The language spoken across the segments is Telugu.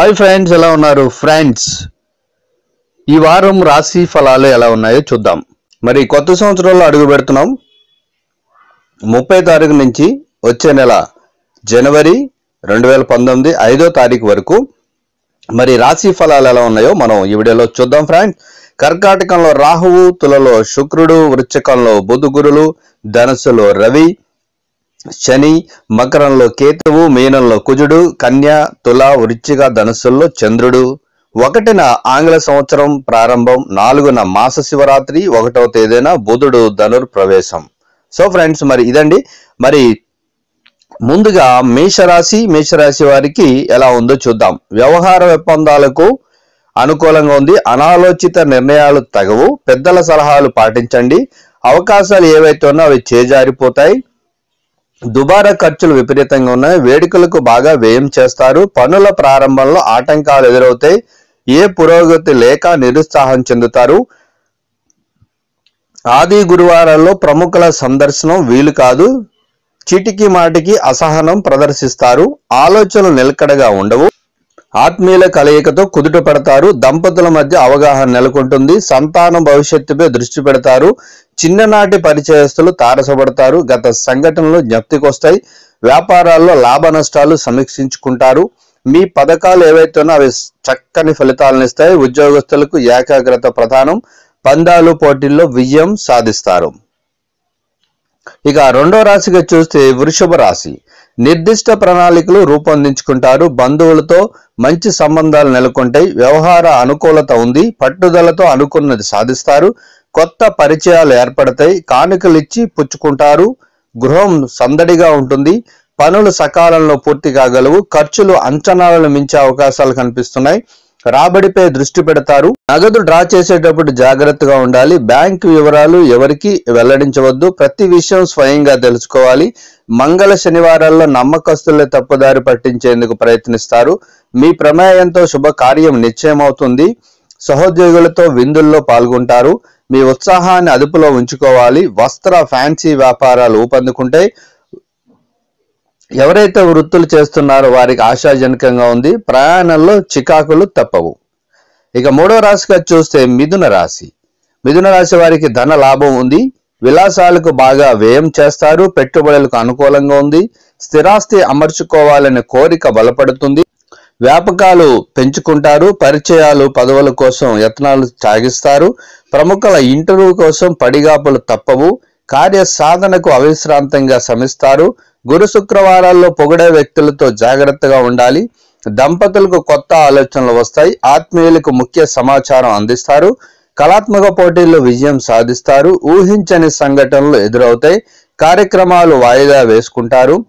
హాయ్ ఫ్రెండ్స్ ఎలా ఉన్నారు? ఫ్రెండ్స్ ఈ వారం రాశి ఫలాలు ఎలా ఉన్నాయో చూద్దాం. మరి కొత్త సంవత్సరంలో అడుగు పెడుతున్నాం. ముప్పై తారీఖు నుంచి వచ్చే నెల జనవరి రెండు వేల పంతొమ్మిది ఐదో తారీఖు వరకు. మరి రాశి ఫలాలు ఎలా ఉన్నాయో మనం ఈ వీడియోలో చూద్దాం ఫ్రెండ్స్. కర్కాటకంలో రాహువు తులలో శుక్రుడు వృశ్చికంలో బుధుగురులు ధనస్సులో రవి శని మకరంలో కేతువు మీనంలో కుజుడు కన్య తుల వృచ్చిక ధనుస్సుల్లో చంద్రుడు. ఒకటిన ఆంగ్ల సంవత్సరం ప్రారంభం నాలుగున మాస శివరాత్రి ఒకటవ తేదీన బుధుడు ధనుర్ ప్రవేశం సో ఫ్రెండ్స్ మరి ఇదండి. మరి ముందుగా మేషరాశి మేషరాశి వారికి ఎలా ఉందో చూద్దాం. వ్యవహార ఒప్పందాలకు అనుకూలంగా ఉంది. అనాలోచిత నిర్ణయాలు తగవు. పెద్దల సలహాలు పాటించండి. అవకాశాలు ఏవైతే ఉన్నా అవి చేజారిపోతాయి. దుబారా ఖర్చులు విపరీతంగా ఉన్నాయి. వేడుకలకు బాగా వ్యయం చేస్తారు. పనుల ప్రారంభంలో ఆటంకాలు ఎదురవుతాయి. ఏ పురోగతి లేక నిరుత్సాహం చెందుతారు. ఆది గురువారాల్లో ప్రముఖుల సందర్శనం వీలు కాదు. చిటికి మాటికి అసహనం ప్రదర్శిస్తారు. ఆలోచనలు నిలకడగా ఉండవు. ఆత్మీయుల కలయికతో కుదుట పెడతారు. దంపతుల మధ్య అవగాహన నెలకొంటుంది. సంతానం భవిష్యత్తుపై దృష్టి పెడతారు. చిన్ననాటి పరిచయస్తులు తారసపడతారు. గత సంఘటనలు జ్ఞప్తికొస్తాయి. వ్యాపారాల్లో లాభ నష్టాలు సమీక్షించుకుంటారు. మీ పథకాలు ఏవైతేనో అవి చక్కని ఫలితాలను ఇస్తాయి. ఉద్యోగస్తులకు ఏకాగ్రత ప్రధానం. పందాలు పోటీల్లో విజయం సాధిస్తారు. ఇక రెండో రాశిగా చూస్తే వృషభ రాశి. నిర్దిష్ట ప్రణాళికలు రూపొందించుకుంటారు. బంధువులతో మంచి సంబంధాలు నెలకొంటాయి. వ్యవహార అనుకూలత ఉంది. పట్టుదలతో అనుకున్నది సాధిస్తారు. కొత్త పరిచయాలు ఏర్పడతాయి. కానుకలు ఇచ్చి పుచ్చుకుంటారు. గృహం సందడిగా ఉంటుంది. పనులు సకాలంలో పూర్తి కాగలవు. ఖర్చులు అంచనాలను మించే అవకాశాలు కనిపిస్తున్నాయి. రాబడిపై దృష్టి పెడతారు. నగదు డ్రా చేసేటప్పుడు జాగ్రత్తగా ఉండాలి. బ్యాంక్ వివరాలు ఎవరికి వెల్లడించవద్దు. ప్రతి విషయం స్వయంగా తెలుసుకోవాలి. మంగళ శనివారాల్లో నమ్మకస్తులే తప్పుదారి పట్టించేందుకు ప్రయత్నిస్తారు. మీ ప్రమేయంతో శుభకార్యం నిశ్చయమవుతుంది. సహోద్యోగులతో విందుల్లో పాల్గొంటారు. మీ ఉత్సాహాన్ని అదుపులో ఉంచుకోవాలి. వస్త్ర ఫ్యాన్సీ వ్యాపారాలు ఊపందుకుంటే ఎవరైతే వృత్తులు చేస్తున్నారో వారికి ఆశాజనకంగా ఉంది ప్రయాణంలో చికాకులు తప్పవు. ఇక మూడో రాశిగా చూస్తే మిథున రాశి. మిథున రాశి వారికి ధన లాభం ఉంది విలాసాలకు బాగా వ్యయం చేస్తారు పెట్టుబడులకు అనుకూలంగా ఉంది స్థిరాస్తి అమర్చుకోవాలనే కోరిక బలపడుతుంది. వ్యాపకాలు పెంచుకుంటారు పరిచయాలు పదవుల కోసం యత్నాలు సాగిస్తారు ప్రముఖుల ఇంటర్వ్యూ కోసం పడిగాపులు తప్పవు కార్య సాధనకు అవిశ్రాంతంగా శ్రమిస్తారు. గురు శుక్రవారాల్లో పొగడే వ్యక్తులతో జాగ్రత్తగా ఉండాలి. దంపతులకు కొత్త ఆలోచనలు వస్తాయి. ఆత్మీయులకు ముఖ్య సమాచారం అందిస్తారు. కళాత్మక పోటీల్లో విజయం సాధిస్తారు. ఊహించని సంఘటనలు ఎదురవుతాయి. కార్యక్రమాలు వాయిదా వేసుకుంటారు.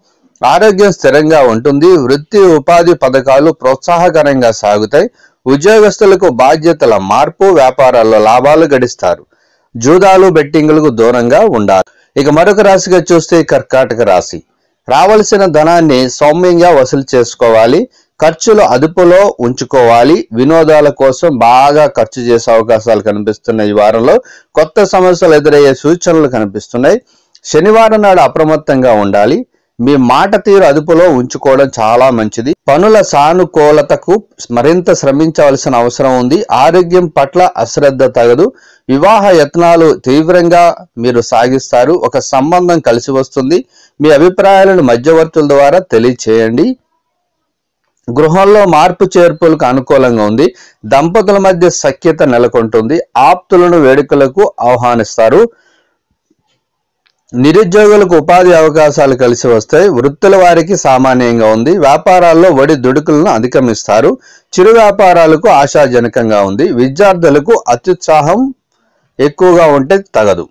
ఆరోగ్యం స్థిరంగా ఉంటుంది. వృత్తి ఉపాధి పథకాలు ప్రోత్సాహకరంగా సాగుతాయి. ఉద్యోగస్తులకు బాధ్యతల మార్పు వ్యాపారాల్లో లాభాలు గడిస్తారు. జూదాలు బెట్టింగులకు దూరంగా ఉండాలి. ఇక మరొక రాశిగా చూస్తే కర్కాటక రాశి. రావలసిన ధనాన్ని సౌమ్యంగా వసూలు చేసుకోవాలి. ఖర్చులు అదుపులో ఉంచుకోవాలి. వినోదాల కోసం బాగా ఖర్చు చేసే అవకాశాలు కనిపిస్తున్నాయి ఈ వారంలో. కొత్త సమస్యలు ఎదురయ్యే సూచనలు కనిపిస్తున్నాయి. శనివారం నాడు అప్రమత్తంగా ఉండాలి. మీ మాట తీరు అదుపులో ఉంచుకోవడం చాలా మంచిది. పనుల సానుకూలతకు మరింత శ్రమించవలసిన అవసరం ఉంది. ఆరోగ్యం పట్ల అశ్రద్ధ తగదు. వివాహ యత్నాలు తీవ్రంగా మీరు సాగిస్తారు. ఒక సంబంధం కలిసి వస్తుంది. మీ అభిప్రాయాలను మధ్యవర్తుల ద్వారా తెలియచేయండి. గృహంలో మార్పు చేర్పులకు అనుకూలంగా ఉంది. దంపతుల మధ్య సఖ్యత నెలకొంటుంది. ఆప్తులను వేడుకలకు ఆహ్వానిస్తారు. నిరుద్యోగులకు ఉపాధి అవకాశాలు కలిసి వస్తాయి. వృత్తుల వారికి సామాన్యంగా ఉంది. వ్యాపారాల్లో వడి దుడుకులను అధిగమిస్తారు. చిరు వ్యాపారాలకు ఆశాజనకంగా ఉంది. విద్యార్థులకు అత్యుత్సాహం ఎక్కువగా ఉంటే తగదు.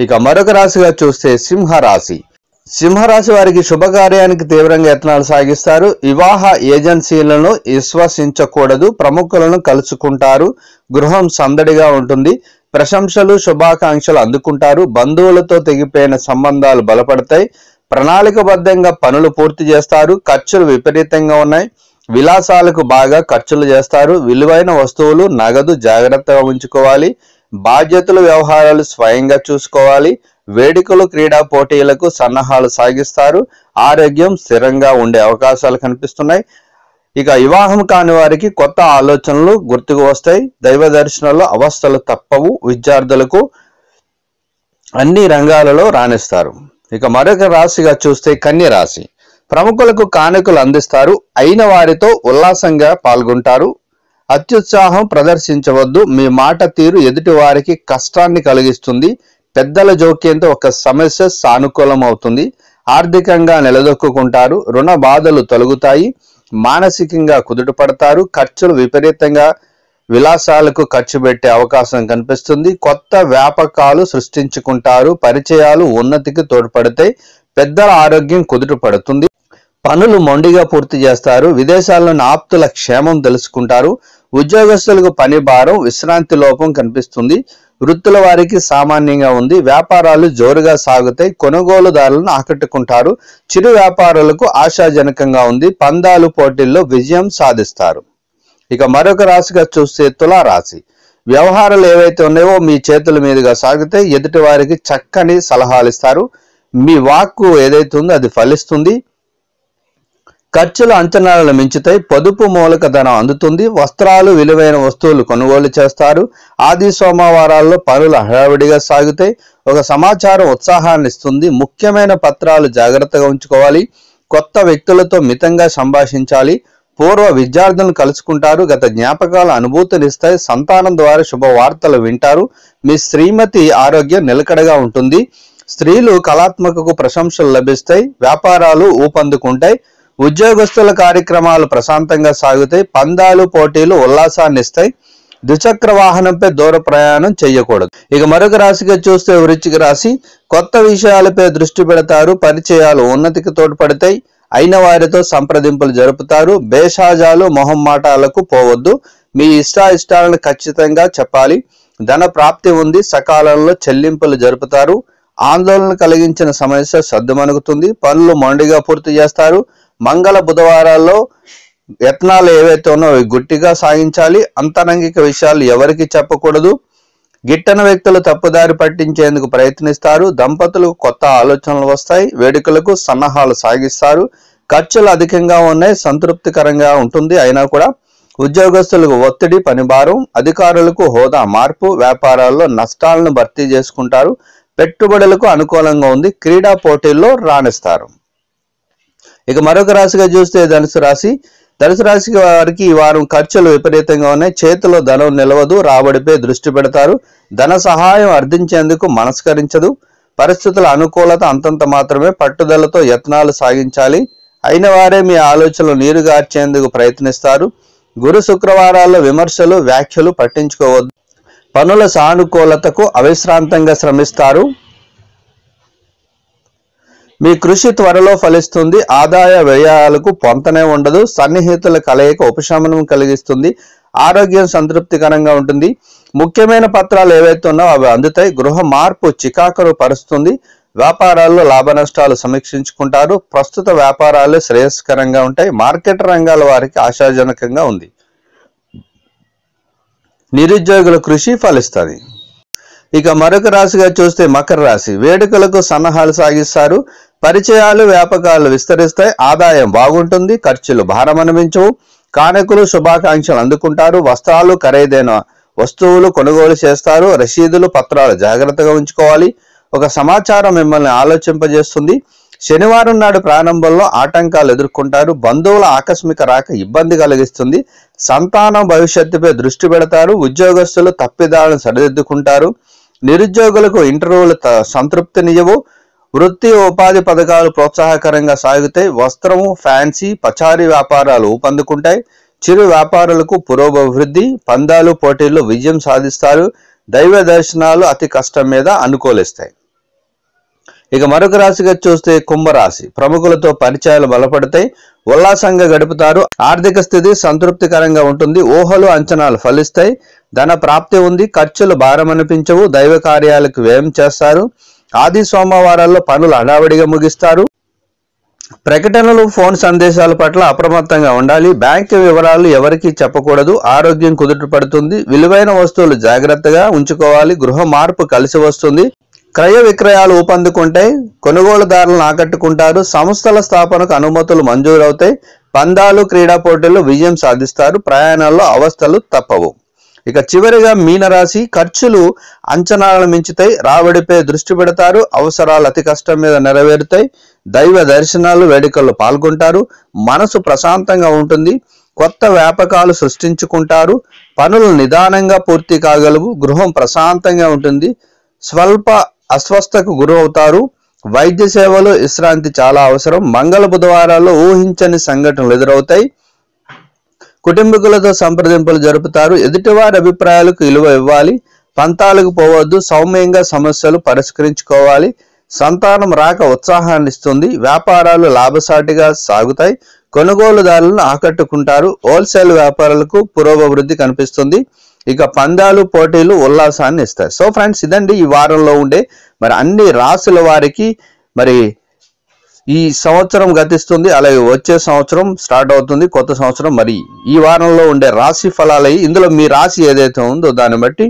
ఇక మరొక రాశిగా చూస్తే సింహరాశి. సింహరాశి వారికి శుభకార్యానికి తీవ్రంగా యత్నాలు సాగిస్తారు. వివాహ ఏజెన్సీలను విశ్వసించకూడదు. ప్రముఖులను కలుసుకుంటారు. గృహం సందడిగా ఉంటుంది. ప్రశంసలు శుభాకాంక్షలు అందుకుంటారు. బంధువులతో తెగిపోయిన సంబంధాలు బలపడతాయి. ప్రణాళికబద్ధంగా పనులు పూర్తి చేస్తారు. ఖర్చులు విపరీతంగా ఉన్నాయి. విలాసాలకు బాగా ఖర్చులు చేస్తారు. విలువైన వస్తువులు నగదు జాగ్రత్తగా ఉంచుకోవాలి. బాధ్యతలు వ్యవహారాలు స్వయంగా చూసుకోవాలి. వేడుకలు క్రీడా పోటీలకు సన్నాహాలు సాగిస్తారు. ఆరోగ్యం స్థిరంగా ఉండే అవకాశాలు కనిపిస్తున్నాయి. ఇక వివాహం కాని వారికి కొత్త ఆలోచనలు గుర్తుకు వస్తాయి. దైవ దర్శనంలో అవస్థలు తప్పవు. విద్యార్థులకు అన్ని రంగాలలో రాణిస్తారు. ఇక మరొక రాశిగా చూస్తే కన్య రాశి. ప్రముఖులకు కానుకలు అందిస్తారు. అయిన వారితో ఉల్లాసంగా పాల్గొంటారు. అత్యుత్సాహం ప్రదర్శించవద్దు. మీ మాట తీరు ఎదుటి వారికి కష్టాన్ని కలిగిస్తుంది. పెద్దల జోక్యంతో ఒక సమస్య సానుకూలం అవుతుంది ఆర్థికంగా నిలదొక్కుంటారు రుణ బాధలు తొలగుతాయి. మానసికంగా కుదుటపడతారు. ఖర్చులు విపరీతంగా విలాసాలకు ఖర్చు పెట్టే అవకాశం కనిపిస్తుంది. కొత్త వ్యాపకాలు సృష్టించుకుంటారు. పరిచయాలు ఉన్నతికి తోడ్పడతాయి. పెద్దల ఆరోగ్యం కుదుటపడుతుంది. పనులు మొండిగా పూర్తి చేస్తారు. విదేశాల్లోని ఆప్తుల క్షేమం తెలుసుకుంటారు. ఉద్యోగస్తులకు పని భారం విశ్రాంతి లోపం కనిపిస్తుంది. వృత్తుల వారికి సామాన్యంగా ఉంది. వ్యాపారాలు జోరుగా సాగుతాయి. కొనుగోలుదారులను ఆకట్టుకుంటారు. చిరు వ్యాపారులకు ఆశాజనకంగా ఉంది. పందాలు పోటీల్లో విజయం సాధిస్తారు. ఇక మరొక రాశిగా చూస్తే తులారాశి. వ్యవహారాలు ఏవైతే ఉన్నాయో మీ చేతుల మీదుగా సాగితే ఎదుటి వారికి చక్కని సలహాలు ఇస్తారు మీ వాక్కు ఏదైతే ఉందో అది ఫలిస్తుంది. ఖర్చులు అంచనాలను మించుతాయి పొదుపు మూలక ధనం అందుతుంది. వస్త్రాలు విలువైన వస్తువులు కొనుగోలు చేస్తారు. ఆది సోమవారాల్లో పనులు హడావిడిగా సాగుతాయి ఒక సమాచారం ఉత్సాహాన్ని ఇస్తుంది. ముఖ్యమైన పత్రాలు జాగ్రత్తగా ఉంచుకోవాలి. కొత్త వ్యక్తులతో మితంగా సంభాషించాలి. పూర్వ విద్యార్థులను కలుసుకుంటారు. గత జ్ఞాపకాల అనుభూతినిస్తాయి సంతానం ద్వారా శుభవార్తలు వింటారు. మీ శ్రీమతి ఆరోగ్యం నిలకడగా ఉంటుంది. స్త్రీలు కళాత్మకకు ప్రశంసలు లభిస్తాయి. వ్యాపారాలు ఊపందుకుంటాయి. ఉద్యోగస్తుల కార్యక్రమాలు ప్రశాంతంగా సాగుతాయి పందాలు పోటీలు ఉల్లాసాన్నిస్తాయి ద్విచక్ర వాహనంపై దూర ప్రయాణం చేయకూడదు. ఇక మరొక రాశిగా చూస్తే వృచ్చిక రాశి కొత్త విషయాలపై దృష్టి పెడతారు పరిచయాలు ఉన్నతికి తోడ్పడతాయి అయిన వారితో సంప్రదింపులు జరుపుతారు బేషాజాలు మొహమ్మాటాలకు పోవద్దు. మీ ఇష్టాయిష్టాలను ఖచ్చితంగా చెప్పాలి. ధన ప్రాప్తి ఉంది సకాలంలో చెల్లింపులు జరుపుతారు. ఆందోళన కలిగించిన సమస్య సర్దుమణుగుతుంది పనులు మొండిగా పూర్తి చేస్తారు మంగళ బుధవారాల్లో యత్నాలు ఏవైతే ఉన్నాయో అవి గుట్టిగా సాగించాలి. అంతరంగిక విషయాలు ఎవరికి చెప్పకూడదు. గిట్టన వ్యక్తులు తప్పుదారి పట్టించేందుకు ప్రయత్నిస్తారు. దంపతులకు కొత్త ఆలోచనలు వస్తాయి. వేడుకలకు సన్నాహాలు సాగిస్తారు. ఖర్చులు అధికంగా ఉన్నాయి. సంతృప్తికరంగా ఉంటుంది. అయినా కూడా ఉద్యోగస్తులకు ఒత్తిడి పనిభారం అధికారులకు హోదా మార్పు వ్యాపారాల్లో నష్టాలను భర్తీ చేసుకుంటారు. పెట్టుబడులకు అనుకూలంగా ఉంది. క్రీడా పోటీల్లో రాణిస్తారు. ఇక మరొక రాశిగా చూస్తే ధనుసు రాశి. ధనుసు రాశి వారికి ఈ వారం ఖర్చులు విపరీతంగా ఉన్నాయి. చేతిలో ధనం నిలవదు రాబడిపై దృష్టి పెడతారు. ధన సహాయం అర్థించేందుకు మనస్కరించదు. పరిస్థితుల అనుకూలత అంతంత మాత్రమే. పట్టుదలతో యత్నాలు సాగించాలి. అయిన వారే మీ ఆలోచనలు నీరుగార్చేందుకు ప్రయత్నిస్తారు. గురు శుక్రవారాల్లో విమర్శలు వ్యాఖ్యలు పట్టించుకోవద్దు. పనుల సానుకూలతకు అవిశ్రాంతంగా శ్రమిస్తారు. మీ కృషి త్వరలో ఫలిస్తుంది. ఆదాయ వ్యయాలకు పొంతనే ఉండదు. సన్నిహితుల కలయిక ఉపశమనం కలిగిస్తుంది. ఆరోగ్యం సంతృప్తికరంగా ఉంటుంది. ముఖ్యమైన పత్రాలు ఏవైతే ఉన్నాయో అవి అందుతాయి. గృహ మార్పు చికాకును పరుస్తుంది. వ్యాపారాల్లో లాభ నష్టాలు సమీక్షించుకుంటారు. ప్రస్తుత వ్యాపారాలు శ్రేయస్కరంగా ఉంటాయి. మార్కెట్ రంగాల వారికి ఆశాజనకంగా ఉంది. నిరుద్యోగుల కృషి ఫలిస్తుంది. ఇక మరొక రాశిగా చూస్తే మకర రాశి. వేడుకలకు సన్నాహాలు సాగిస్తారు. పరిచయాలు వ్యాపకాలు విస్తరిస్తాయి ఆదాయం బాగుంటుంది ఖర్చులు భారం అనిపించవు. కానుకలు శుభాకాంక్షలు అందుకుంటారు. వస్త్రాలు ఖరీదైన వస్తువులు కొనుగోలు చేస్తారు. రసీదులు పత్రాలు జాగ్రత్తగా ఉంచుకోవాలి. ఒక సమాచారం మిమ్మల్ని ఆలోచింపజేస్తుంది. శనివారం నాడు ప్రారంభంలో ఆటంకాలు ఎదుర్కొంటారు. బంధువుల ఆకస్మిక రాక ఇబ్బంది కలిగిస్తుంది. సంతానం భవిష్యత్తుపై దృష్టి పెడతారు. ఉద్యోగస్తులు తప్పిదాలను సరిదిద్దుకుంటారు. నిరుద్యోగులకు ఇంటర్వ్యూలు త- సంతృప్తినివ్వవు వృత్తి ఉపాధి పథకాలు ప్రోత్సాహకరంగా సాగుతాయి వస్త్రము ఫ్యాన్సీ పచారీ వ్యాపారాలు ఊపందుకుంటాయి. చిరు వ్యాపారులకు పురోభివృద్ధి పందాలు పోటీల్లో విజయం సాధిస్తారు. దైవ దర్శనాలు అతి కష్టం మీద అనుకూలిస్తాయి. ఇక మరొక రాశిగా చూస్తే కుంభరాశి. ప్రముఖులతో పరిచయాలు బలపడతాయి. ఉల్లాసంగా గడుపుతారు. ఆర్థిక స్థితి సంతృప్తికరంగా ఉంటుంది. ఊహలు అంచనాలు ఫలిస్తాయి. ధన ప్రాప్తి ఉంది. ఖర్చులు భారం అనిపించవు దైవ కార్యాలకు వ్యయం చేస్తారు. ఆది సోమవారాల్లో పనులు హడావిడిగా ముగిస్తారు. ప్రకటనలు ఫోన్ సందేశాల పట్ల అప్రమత్తంగా ఉండాలి. బ్యాంకు వివరాలు ఎవరికీ చెప్పకూడదు. ఆరోగ్యం కుదుట పడుతుంది. విలువైన వస్తువులు జాగ్రత్తగా ఉంచుకోవాలి. గృహ మార్పు కలిసి వస్తుంది. క్రయ విక్రయాలు ఊపందుకుంటాయి. కొనుగోలుదారులను ఆకట్టుకుంటారు. సంస్థల స్థాపనకు అనుమతులు మంజూరవుతాయి. పందాలు క్రీడా పోటీల్లో విజయం సాధిస్తారు. ప్రయాణాల్లో అవస్థలు తప్పవు. ఇక చివరిగా మీనరాశి ఖర్చులు అంచనాలను మించుతాయి. రాబడిపై దృష్టి పెడతారు. అవసరాలు అతి కష్టం మీద నెరవేరుతాయి. దైవ దర్శనాలు వేడుకల్లో పాల్గొంటారు. మనసు ప్రశాంతంగా ఉంటుంది. కొత్త వ్యాపకాలు సృష్టించుకుంటారు. పనులు నిదానంగా పూర్తి కాగలవు. గృహం ప్రశాంతంగా ఉంటుంది. స్వల్ప అస్వస్థకు గురవుతారు. వైద్య సేవలు విశ్రాంతి చాలా అవసరం. మంగళ బుధవారాల్లో ఊహించని సంఘటనలు ఎదురవుతాయి. కుటుంబీకులతో సంప్రదింపులు జరుపుతారు. ఎదుటివారి అభిప్రాయాలకు విలువ ఇవ్వాలి. పంతాలకు పోవద్దు. సౌమ్యంగా సమస్యలు పరిష్కరించుకోవాలి. సంతానం రాక ఉత్సాహాన్ని ఇస్తుంది. వ్యాపారాలు లాభసాటిగా సాగుతాయి. కొనుగోలుదారులను ఆకట్టుకుంటారు. హోల్సేల్ వ్యాపారాలకు పురోభివృద్ధి కనిపిస్తుంది. ఇక పందాలు పోటీలు ఉల్లాసాన్ని ఇస్తాయి. సో ఫ్రెండ్స్ ఇదండి ఈ వారంలో ఉండే మరి అన్ని రాసుల వారికి మరి ఈ సంవత్సరం గతిస్తుంది అలాగే వచ్చే సంవత్సరం స్టార్ట్ అవుతుంది కొత్త సంవత్సరం మరి. ఈ వారంలో ఉండే రాశి ఫలాలయ్యి ఇందులో మీ రాశి ఏదైతే ఉందో దాన్ని బట్టి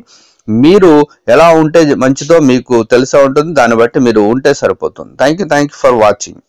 మీరు ఎలా ఉంటే మంచిదో మీకు తెలిసే ఉంటుంది దాన్ని బట్టి మీరు ఉంటే సరిపోతుంది. Thank you thank you for watching